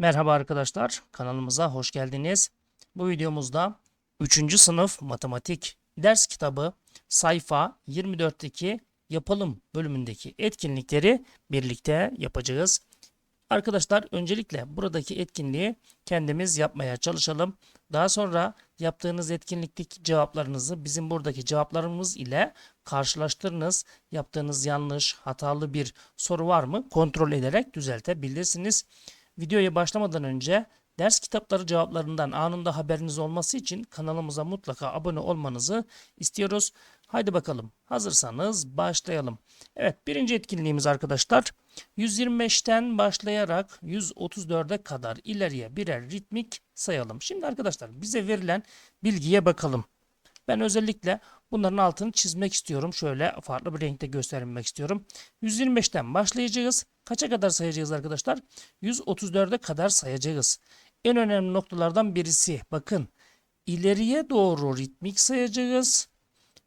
Merhaba arkadaşlar, kanalımıza hoş geldiniz. Bu videomuzda 3. sınıf matematik ders kitabı sayfa 24'teki yapalım bölümündeki etkinlikleri birlikte yapacağız. Arkadaşlar öncelikle buradaki etkinliği kendimiz yapmaya çalışalım. Daha sonra yaptığınız etkinlikteki cevaplarınızı bizim buradaki cevaplarımız ile karşılaştırınız. Yaptığınız yanlış, hatalı bir soru var mı kontrol ederek düzeltebilirsiniz. Videoya başlamadan önce ders kitapları cevaplarından anında haberiniz olması için kanalımıza mutlaka abone olmanızı istiyoruz. Haydi bakalım hazırsanız başlayalım. Evet birinci etkinliğimiz arkadaşlar 125'ten başlayarak 134'e kadar ileriye birer ritmik sayalım. Şimdi arkadaşlar bize verilen bilgiye bakalım. Ben özellikle bunların altını çizmek istiyorum. Şöyle farklı bir renkte göstermek istiyorum. 125'ten başlayacağız. Kaça kadar sayacağız arkadaşlar? 134'e kadar sayacağız. En önemli noktalardan birisi bakın ileriye doğru ritmik sayacağız.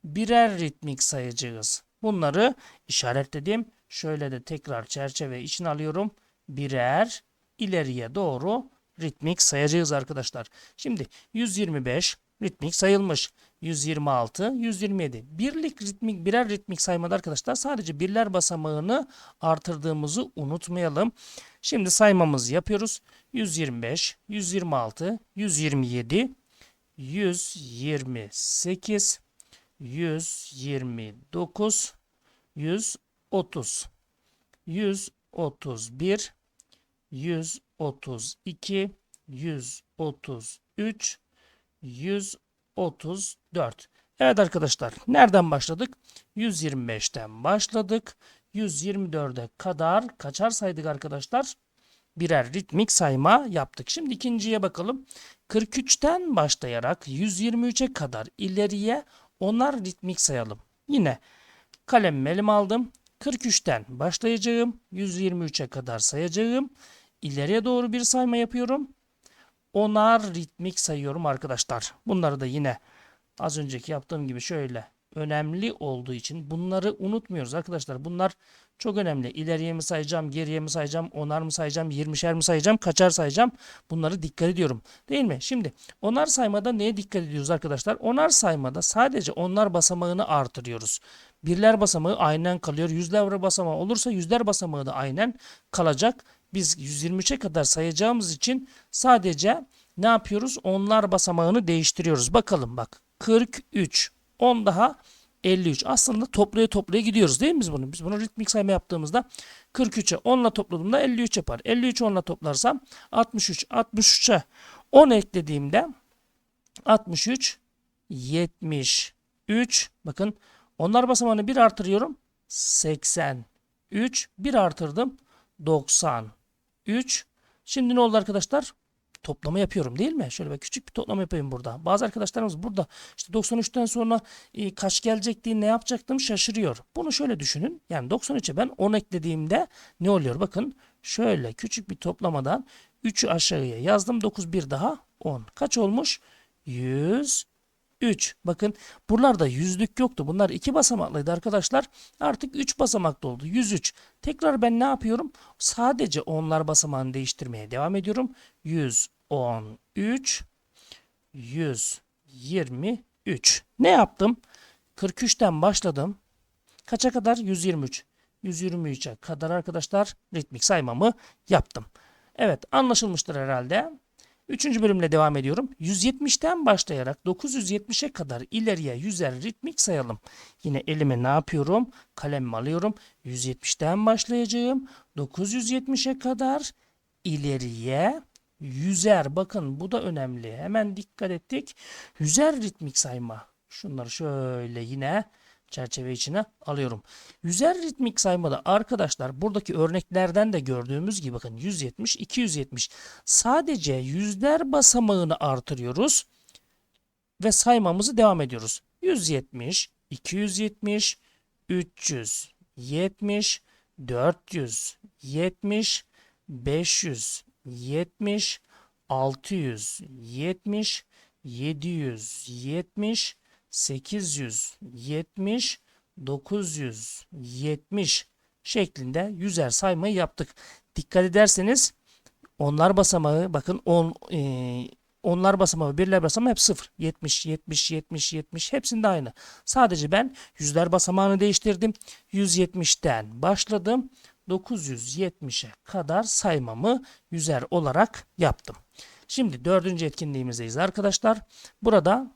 Birer ritmik sayacağız. Bunları işaretledim. Şöyle de tekrar çerçeve içine alıyorum. Birer ileriye doğru ritmik sayacağız arkadaşlar. Şimdi 125 ritmik sayılmış. 126, 127. Birlik ritmik birer ritmik saymada arkadaşlar sadece birler basamağını artırdığımızı unutmayalım. Şimdi saymamızı yapıyoruz. 125, 126, 127, 128, 129, 130, 131, 132, 133, 134. Evet arkadaşlar nereden başladık? 125'ten başladık. 124'e kadar kaçar saydık arkadaşlar? Birer ritmik sayma yaptık. Şimdi ikinciye bakalım. 43'ten başlayarak 123'e kadar ileriye onar ritmik sayalım. Yine kalemimi elime aldım. 43'ten başlayacağım. 123'e kadar sayacağım. İleriye doğru bir sayma yapıyorum onar ritmik sayıyorum arkadaşlar. Bunları da yine az önceki yaptığım gibi şöyle önemli olduğu için bunları unutmuyoruz arkadaşlar. Bunlar çok önemli. İleriye mi sayacağım, geriye mi sayacağım, onar mı sayacağım, yirmişer mi sayacağım, kaçar sayacağım. Bunları dikkat ediyorum. Değil mi? Şimdi onar saymada neye dikkat ediyoruz arkadaşlar? Onar saymada sadece onlar basamağını artırıyoruz. Birler basamağı aynen kalıyor. Yüzler basamağı olursa yüzler basamağı da aynen kalacak biz 123'e kadar sayacağımız için sadece ne yapıyoruz? Onlar basamağını değiştiriyoruz. Bakalım bak 43 10 daha 53. Aslında toplaya toplaya gidiyoruz değil mi biz bunu? Biz bunu ritmik sayma yaptığımızda 43'e 10 ile topladığımda 53 yapar. 53 10 ile toplarsam 63. 63'e 10 eklediğimde 63 73 bakın onlar basamağını 1 artırıyorum. 83 1 artırdım. 90 3. Şimdi ne oldu arkadaşlar? Toplama yapıyorum değil mi? Şöyle bir küçük bir toplama yapayım burada. Bazı arkadaşlarımız burada işte 93'ten sonra e, kaç gelecek diye ne yapacaktım şaşırıyor. Bunu şöyle düşünün. Yani 93'e ben 10 eklediğimde ne oluyor? Bakın şöyle küçük bir toplamadan 3'ü aşağıya yazdım. 9 bir daha 10. Kaç olmuş? 100 3. Bakın buralarda yüzlük yoktu. Bunlar iki basamaklıydı arkadaşlar. Artık 3 basamaklı oldu. 103. Tekrar ben ne yapıyorum? Sadece onlar basamağını değiştirmeye devam ediyorum. 113 123. Ne yaptım? 43'ten başladım. Kaça kadar? 123. 123'e kadar arkadaşlar ritmik saymamı yaptım. Evet anlaşılmıştır herhalde. Üçüncü bölümle devam ediyorum. 170'ten başlayarak 970'e kadar ileriye yüzer ritmik sayalım. Yine elime ne yapıyorum? Kalemimi alıyorum. 170'ten başlayacağım. 970'e kadar ileriye yüzer. Bakın bu da önemli. Hemen dikkat ettik. Yüzer ritmik sayma. Şunları şöyle yine çerçeve içine alıyorum. Yüzer ritmik saymada arkadaşlar buradaki örneklerden de gördüğümüz gibi bakın 170, 270 sadece yüzler basamağını artırıyoruz ve saymamızı devam ediyoruz. 170, 270, 370, 470, 570, 670, 770, 870, 970 şeklinde yüzer saymayı yaptık. Dikkat ederseniz Onlar basamağı bakın 10 e, onlar basamağı, birler basamağı hep 0. 70, 70, 70, 70 hepsinde aynı. Sadece ben yüzler basamağını değiştirdim. 170'ten başladım. 970'e kadar saymamı yüzer olarak yaptım. Şimdi dördüncü etkinliğimizdeyiz arkadaşlar. Burada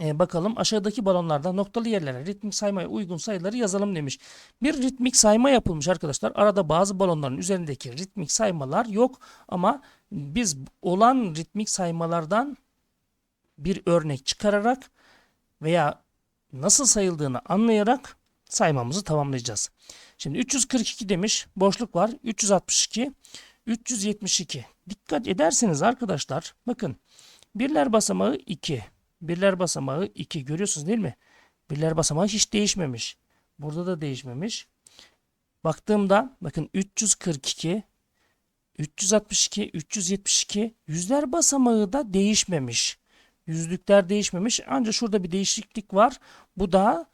e, bakalım aşağıdaki balonlarda noktalı yerlere ritmik saymaya uygun sayıları yazalım demiş. Bir ritmik sayma yapılmış arkadaşlar. Arada bazı balonların üzerindeki ritmik saymalar yok ama biz olan ritmik saymalardan bir örnek çıkararak veya nasıl sayıldığını anlayarak saymamızı tamamlayacağız. Şimdi 342 demiş. Boşluk var. 362, 372. Dikkat ederseniz arkadaşlar bakın birler basamağı 2. Birler basamağı 2 görüyorsunuz değil mi? Birler basamağı hiç değişmemiş. Burada da değişmemiş. Baktığımda bakın 342, 362, 372 yüzler basamağı da değişmemiş. Yüzlükler değişmemiş. Ancak şurada bir değişiklik var. Bu da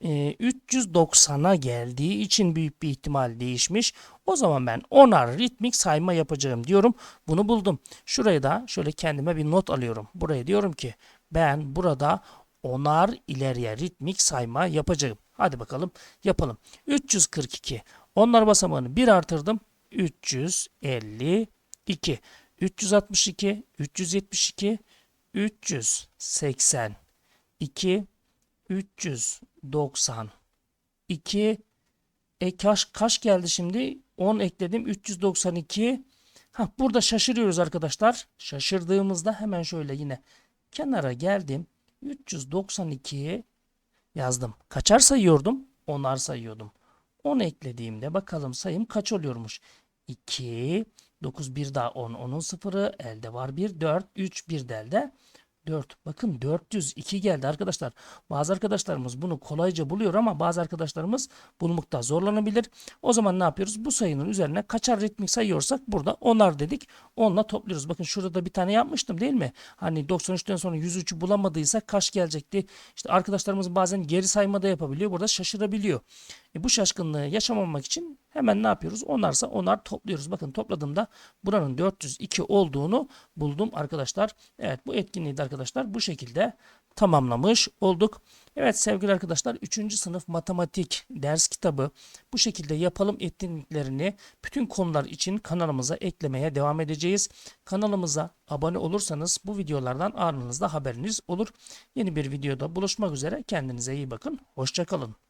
e, 390'a geldiği için büyük bir ihtimal değişmiş. O zaman ben onar ritmik sayma yapacağım diyorum. Bunu buldum. Şuraya da şöyle kendime bir not alıyorum. Buraya diyorum ki ben burada onar ileriye ritmik sayma yapacağım. Hadi bakalım yapalım. 342. Onlar basamağını 1 artırdım. 352. 362. 372. 382. 392 e kaç, kaç geldi şimdi? 10 ekledim. 392. Ha, burada şaşırıyoruz arkadaşlar. Şaşırdığımızda hemen şöyle yine kenara geldim. 392'yi yazdım. Kaçar sayıyordum? Onar sayıyordum. 10 eklediğimde bakalım sayım kaç oluyormuş? 2, 9, 1 daha 10. Onun sıfırı elde var 1, 4, 3, 1 de elde. 4. Bakın 402 geldi arkadaşlar. Bazı arkadaşlarımız bunu kolayca buluyor ama bazı arkadaşlarımız bulmakta zorlanabilir. O zaman ne yapıyoruz? Bu sayının üzerine kaçar ritmik sayıyorsak burada onar dedik. Onunla topluyoruz. Bakın şurada da bir tane yapmıştım değil mi? Hani 93'ten sonra 103'ü bulamadıysak kaç gelecekti? İşte arkadaşlarımız bazen geri sayma da yapabiliyor. Burada şaşırabiliyor. E bu şaşkınlığı yaşamamak için hemen ne yapıyoruz? Onarsa onar topluyoruz. Bakın topladığımda buranın 402 olduğunu buldum arkadaşlar. Evet bu etkinliği arkadaşlar bu şekilde tamamlamış olduk. Evet sevgili arkadaşlar 3. sınıf matematik ders kitabı bu şekilde yapalım etkinliklerini bütün konular için kanalımıza eklemeye devam edeceğiz. Kanalımıza abone olursanız bu videolardan anınızda haberiniz olur. Yeni bir videoda buluşmak üzere kendinize iyi bakın. Hoşçakalın.